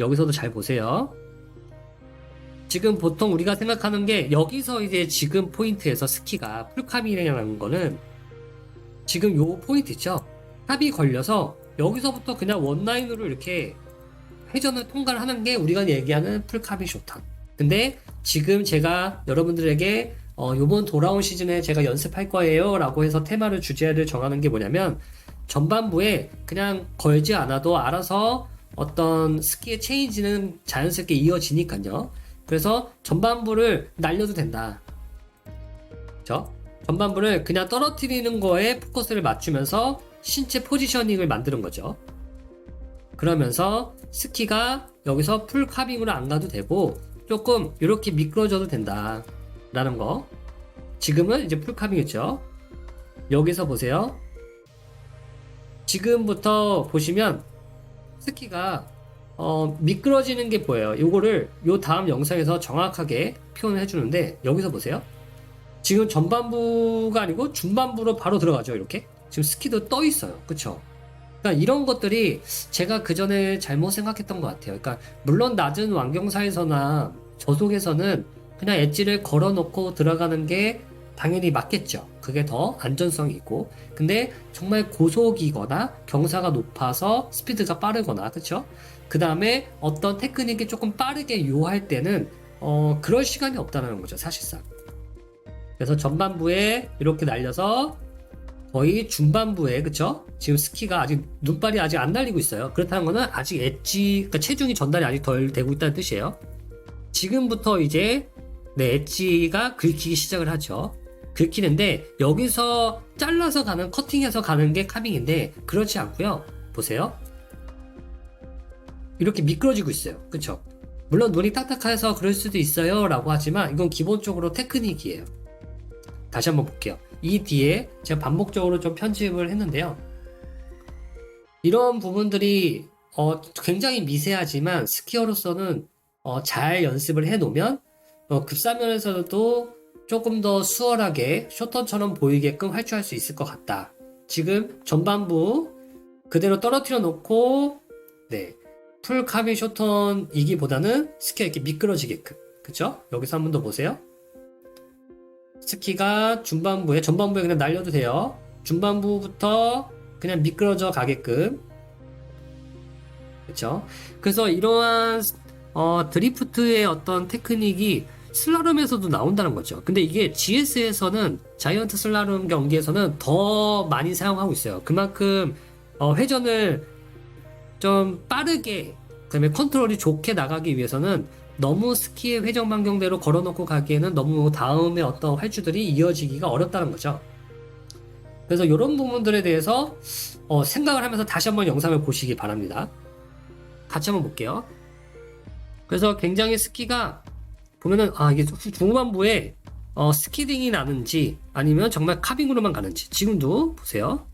여기서도 잘 보세요. 지금 보통 우리가 생각하는 게 여기서 이제 지금 포인트에서 스키가 풀카빙이라는 거는 지금 요 포인트 있죠? 탑이 걸려서 여기서부터 그냥 원라인으로 이렇게 회전을 통과를 하는 게 우리가 얘기하는 풀카빙 쇼턴. 근데 지금 제가 여러분들에게 어, 요번 돌아온 시즌에 제가 연습할 거예요 라고 해서 테마를 주제를 정하는 게 뭐냐면 전반부에 그냥 걸지 않아도 알아서 어떤 스키의 체인지는 자연스럽게 이어지니까요. 그래서 전반부를 날려도 된다. 그죠? 전반부를 그냥 떨어뜨리는 거에 포커스를 맞추면서 신체 포지셔닝을 만드는 거죠. 그러면서 스키가 여기서 풀 카빙으로 안 가도 되고 조금 이렇게 미끄러져도 된다. 라는 거. 지금은 이제 풀 카빙이죠. 여기서 보세요. 지금부터 보시면 스키가 어, 미끄러지는 게 보여요. 요거를 요 다음 영상에서 정확하게 표현을 해주는데 여기서 보세요. 지금 전반부가 아니고 중반부로 바로 들어가죠. 이렇게 지금 스키도 떠 있어요. 그쵸? 그러니까 이런 것들이 제가 그 전에 잘못 생각했던 것 같아요. 그러니까 물론 낮은 완경사에서나 저속에서는 그냥 엣지를 걸어놓고 들어가는 게 당연히 맞겠죠. 그게 더 안전성이 있고. 근데 정말 고속이거나 경사가 높아서 스피드가 빠르거나, 그쵸? 그 다음에 어떤 테크닉이 조금 빠르게 요할 때는, 어, 그럴 시간이 없다는 거죠, 사실상. 그래서 전반부에 이렇게 날려서 거의 중반부에, 그쵸? 지금 스키가 아직, 눈발이 아직 안 날리고 있어요. 그렇다는 거는 아직 엣지, 그러니까 체중이 전달이 아직 덜 되고 있다는 뜻이에요. 지금부터 이제 네, 엣지가 긁히기 시작을 하죠. 긁히는데 여기서 잘라서 가는 커팅해서 가는 게 카빙인데 그렇지 않고요. 보세요. 이렇게 미끄러지고 있어요. 그쵸? 물론 눈이 딱딱해서 그럴 수도 있어요. 라고 하지만 이건 기본적으로 테크닉이에요. 다시 한번 볼게요. 이 뒤에 제가 반복적으로 좀 편집을 했는데요. 이런 부분들이 어, 굉장히 미세하지만 스키어로서는 어, 잘 연습을 해 놓으면 어, 급사면에서도 조금 더 수월하게 쇼턴처럼 보이게끔 활주할 수 있을 것 같다. 지금 전반부 그대로 떨어뜨려 놓고 네. 풀 카빈 쇼턴이기보다는 스키가 이렇게 미끄러지게끔. 그쵸? 여기서 한 번 더 보세요. 스키가 중반부에, 전반부에 그냥 날려도 돼요. 중반부부터 그냥 미끄러져 가게끔. 그쵸? 그래서 이러한 어, 드리프트의 어떤 테크닉이 슬라롬에서도 나온다는 거죠. 근데 이게 GS에서는 자이언트 슬라롬 경기에서는 더 많이 사용하고 있어요. 그만큼 어, 회전을 좀 빠르게 그다음에 컨트롤이 좋게 나가기 위해서는 너무 스키의 회전 반경대로 걸어놓고 가기에는 너무 다음에 어떤 활주들이 이어지기가 어렵다는 거죠. 그래서 이런 부분들에 대해서 어, 생각을 하면서 다시 한번 영상을 보시기 바랍니다. 같이 한번 볼게요. 그래서 굉장히 스키가 보면은 아 이게 중반부에 어, 스키딩이 나는지 아니면 정말 카빙으로만 가는지 지금도 보세요.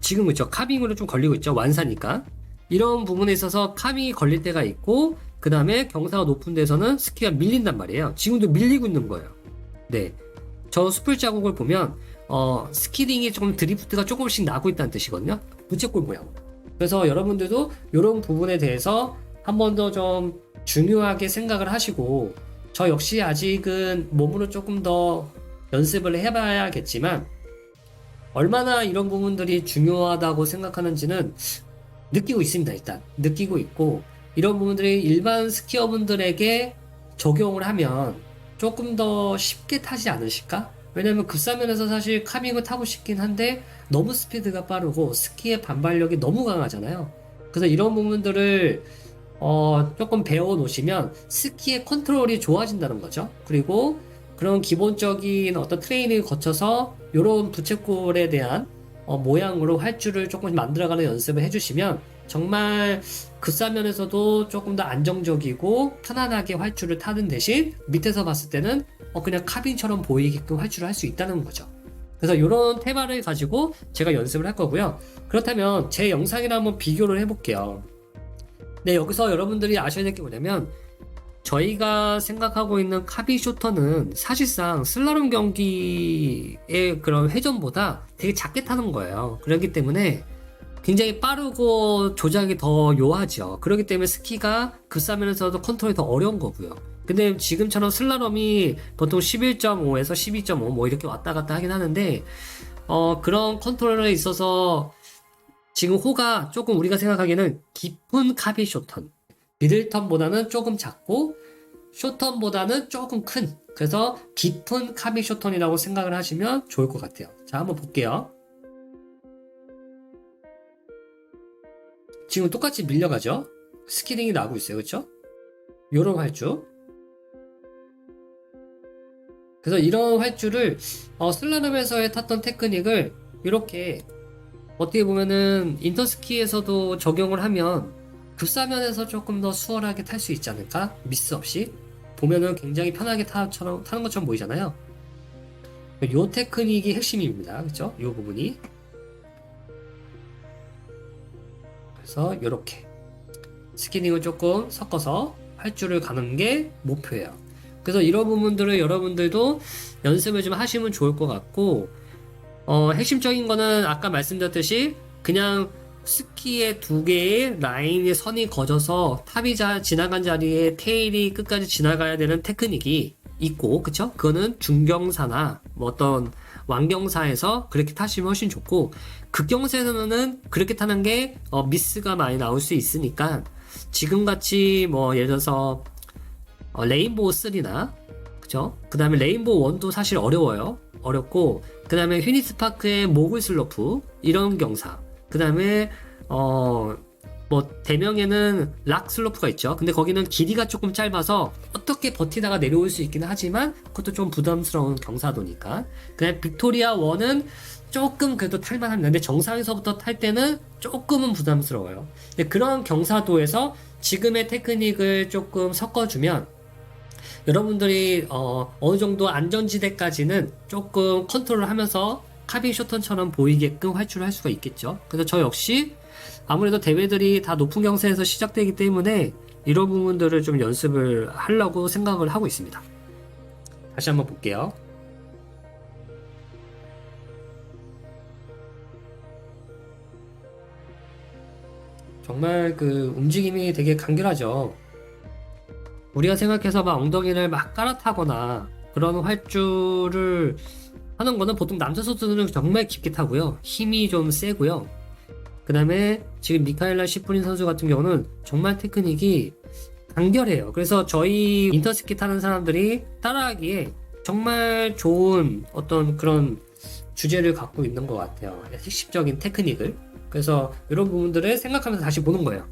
지금 있죠 카빙으로 좀 걸리고 있죠 완사니까 이런 부분에 있어서 카빙이 걸릴 때가 있고 그 다음에 경사가 높은 데서는 스키가 밀린단 말이에요. 지금도 밀리고 있는 거예요. 네, 저 수풀 자국을 보면 어, 스키딩이 조금 드리프트가 조금씩 나고 있다는 뜻이거든요. 부채꼴 모양. 그래서 여러분들도 이런 부분에 대해서 한 번 더 좀 중요하게 생각을 하시고 저 역시 아직은 몸으로 조금 더 연습을 해봐야겠지만 얼마나 이런 부분들이 중요하다고 생각하는지는 느끼고 있습니다. 일단 느끼고 있고 이런 부분들이 일반 스키어분들에게 적용을 하면 조금 더 쉽게 타지 않으실까? 왜냐면 급사면에서 사실 카밍을 타고 싶긴 한데 너무 스피드가 빠르고 스키의 반발력이 너무 강하잖아요. 그래서 이런 부분들을 어, 조금 배워 놓으시면 스키의 컨트롤이 좋아진다는 거죠. 그리고 그런 기본적인 어떤 트레이닝을 거쳐서 이런 부채꼴에 대한 어, 모양으로 활주를 조금 만들어가는 연습을 해주시면 정말 급사면에서도 조금 더 안정적이고 편안하게 활주를 타는 대신 밑에서 봤을 때는 어, 그냥 카빈처럼 보이게끔 활주를 할 수 있다는 거죠. 그래서 이런 테마를 가지고 제가 연습을 할 거고요. 그렇다면 제 영상이랑 한번 비교를 해볼게요. 네, 여기서 여러분들이 아셔야 될 게 뭐냐면 저희가 생각하고 있는 카비 쇼터는 사실상 슬라롬 경기의 그런 회전보다 되게 작게 타는 거예요. 그렇기 때문에 굉장히 빠르고 조작이 더 요하죠. 그렇기 때문에 스키가 급사면에서도 컨트롤이 더 어려운 거고요. 근데 지금처럼 슬라럼이 보통 11.5에서 12.5 뭐 이렇게 왔다 갔다 하긴 하는데 어 그런 컨트롤에 있어서 지금 호가 조금 우리가 생각하기에는 깊은 카비 쇼턴 미들턴보다는 조금 작고 쇼턴보다는 조금 큰 그래서 깊은 카비 쇼턴이라고 생각을 하시면 좋을 것 같아요. 자 한번 볼게요. 지금 똑같이 밀려가죠? 스키딩이 나고 있어요. 그렇죠? 요런 활주. 그래서 이런 활주를 어, 슬라름에서의 탔던 테크닉을 이렇게 어떻게 보면은 인터스키에서도 적용을 하면 급사면에서 조금 더 수월하게 탈 수 있지 않을까? 미스 없이 보면은 굉장히 편하게 타처럼, 타는 것처럼 보이잖아요. 요 테크닉이 핵심입니다. 그렇죠? 요 부분이 그래서 이렇게 스키닝을 조금 섞어서 활주를 가는 게 목표예요. 그래서 이런 부분들을 여러분들도 연습을 좀 하시면 좋을 것 같고 어, 핵심적인 거는 아까 말씀드렸듯이 그냥 스키의 두 개의 라인의 선이 거져서 탑이 자, 지나간 자리에 테일이 끝까지 지나가야 되는 테크닉이 있고 그쵸? 그거는 중경사나 뭐 어떤 완경사에서 그렇게 타시면 훨씬 좋고 극경사에서는 그렇게 타는 게 어, 미스가 많이 나올 수 있으니까 지금같이 뭐 예를 들어서 어, 레인보우 3나 그죠? 그 다음에 레인보우 1도 사실 어려워요. 어렵고 그 다음에 휘니스 파크의 모글 슬로프 이런 경사 그 다음에 어 뭐 대명에는 락 슬로프가 있죠. 근데 거기는 길이가 조금 짧아서 어떻게 버티다가 내려올 수 있기는 하지만 그것도 좀 부담스러운 경사도니까. 그냥 빅토리아 1은 조금 그래도 탈만합니다. 근데 정상에서부터 탈 때는 조금은 부담스러워요. 근데 그런 경사도에서 지금의 테크닉을 조금 섞어주면 여러분들이 어, 어느 정도 안전지대까지는 조금 컨트롤을 하면서 카빈 쇼턴처럼 보이게끔 활주를 할 수가 있겠죠. 그래서 저 역시 아무래도 대회들이 다 높은 경사에서 시작되기 때문에 이런 부분들을 좀 연습을 하려고 생각을 하고 있습니다. 다시 한번 볼게요. 정말 그 움직임이 되게 간결하죠. 우리가 생각해서 막 엉덩이를 막 깔아타거나 그런 활주를 하는 거는 보통 남자 선수들은 정말 깊게 타고요. 힘이 좀 세고요. 그 다음에 지금 미카엘라 시프린 선수 같은 경우는 정말 테크닉이 간결해요. 그래서 저희 인터스키 타는 사람들이 따라하기에 정말 좋은 어떤 그런 주제를 갖고 있는 것 같아요. 핵심적인 테크닉을. 그래서 이런 부분들을 생각하면서 다시 보는 거예요.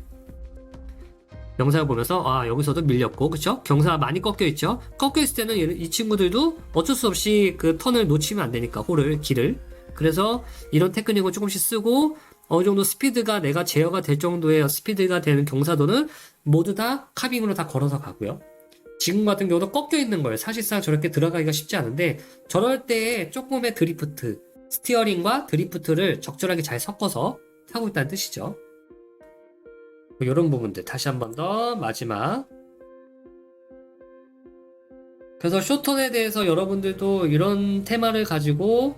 영상을 보면서 아 여기서도 밀렸고 그쵸? 경사가 많이 꺾여 있죠. 꺾여 있을 때는 얘는- 이 친구들도 어쩔 수 없이 그 턴을 놓치면 안 되니까 홀을 길을 그래서 이런 테크닉을 조금씩 쓰고 어느 정도 스피드가 내가 제어가 될 정도의 스피드가 되는 경사도는 모두 다 카빙으로 다 걸어서 가고요. 지금 같은 경우도 꺾여 있는 거예요. 사실상 저렇게 들어가기가 쉽지 않은데 저럴 때 조금의 드리프트, 스티어링과 드리프트를 적절하게 잘 섞어서 타고 있다는 뜻이죠. 이런 부분들 다시 한 번 더 마지막 그래서 쇼턴에 대해서 여러분들도 이런 테마를 가지고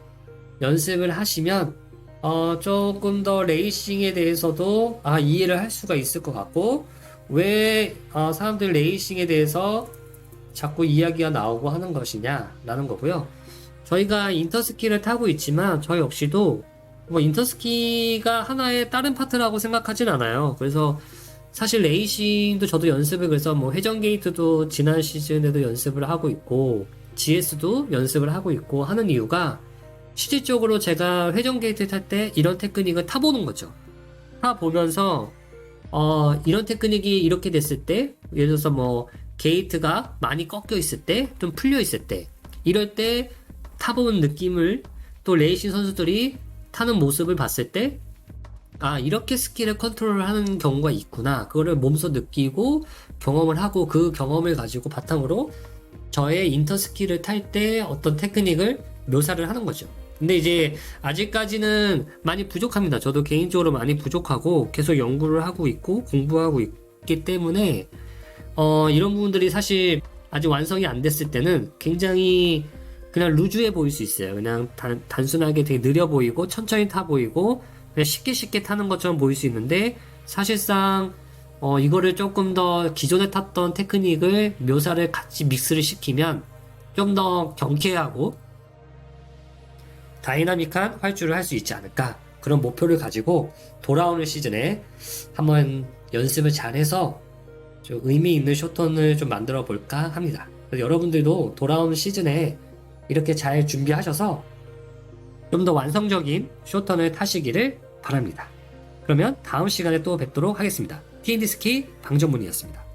연습을 하시면 어, 조금 더 레이싱에 대해서도 아, 이해를 할 수가 있을 것 같고 왜 어, 사람들 레이싱에 대해서 자꾸 이야기가 나오고 하는 것이냐라는 거고요. 저희가 인터스키를 타고 있지만 저 역시도 뭐 인터스키가 하나의 다른 파트라고 생각하진 않아요. 그래서 사실 레이싱도 저도 연습을 그래서 뭐 회전 게이트도 지난 시즌에도 연습을 하고 있고 GS도 연습을 하고 있고 하는 이유가 실질적으로 제가 회전 게이트 탈 때 이런 테크닉을 타보는 거죠. 타보면서 어 이런 테크닉이 이렇게 됐을 때 예를 들어서 뭐 게이트가 많이 꺾여 있을 때 좀 풀려 있을 때 이럴 때 타본 느낌을 또 레이싱 선수들이 타는 모습을 봤을 때 아, 이렇게 스킬을 컨트롤 하는 경우가 있구나. 그거를 몸소 느끼고 경험을 하고 그 경험을 가지고 바탕으로 저의 인터 스킬을 탈 때 어떤 테크닉을 묘사를 하는 거죠. 근데 이제 아직까지는 많이 부족합니다. 저도 개인적으로 많이 부족하고 계속 연구를 하고 있고 공부하고 있기 때문에 어, 이런 부분들이 사실 아직 완성이 안 됐을 때는 굉장히 그냥 루즈해 보일 수 있어요. 그냥 단, 단순하게 되게 느려 보이고 천천히 타 보이고 그냥 쉽게 쉽게 타는 것처럼 보일 수 있는데 사실상 어, 이거를 조금 더 기존에 탔던 테크닉을 묘사를 같이 믹스를 시키면 좀 더 경쾌하고 다이나믹한 활주를 할 수 있지 않을까 그런 목표를 가지고 돌아오는 시즌에 한번 연습을 잘해서 좀 의미 있는 쇼턴을 좀 만들어 볼까 합니다. 여러분들도 돌아오는 시즌에 이렇게 잘 준비하셔서 좀 더 완성적인 쇼턴을 타시기를 바랍니다. 그러면 다음 시간에 또 뵙도록 하겠습니다. TND 스키 방정문이었습니다.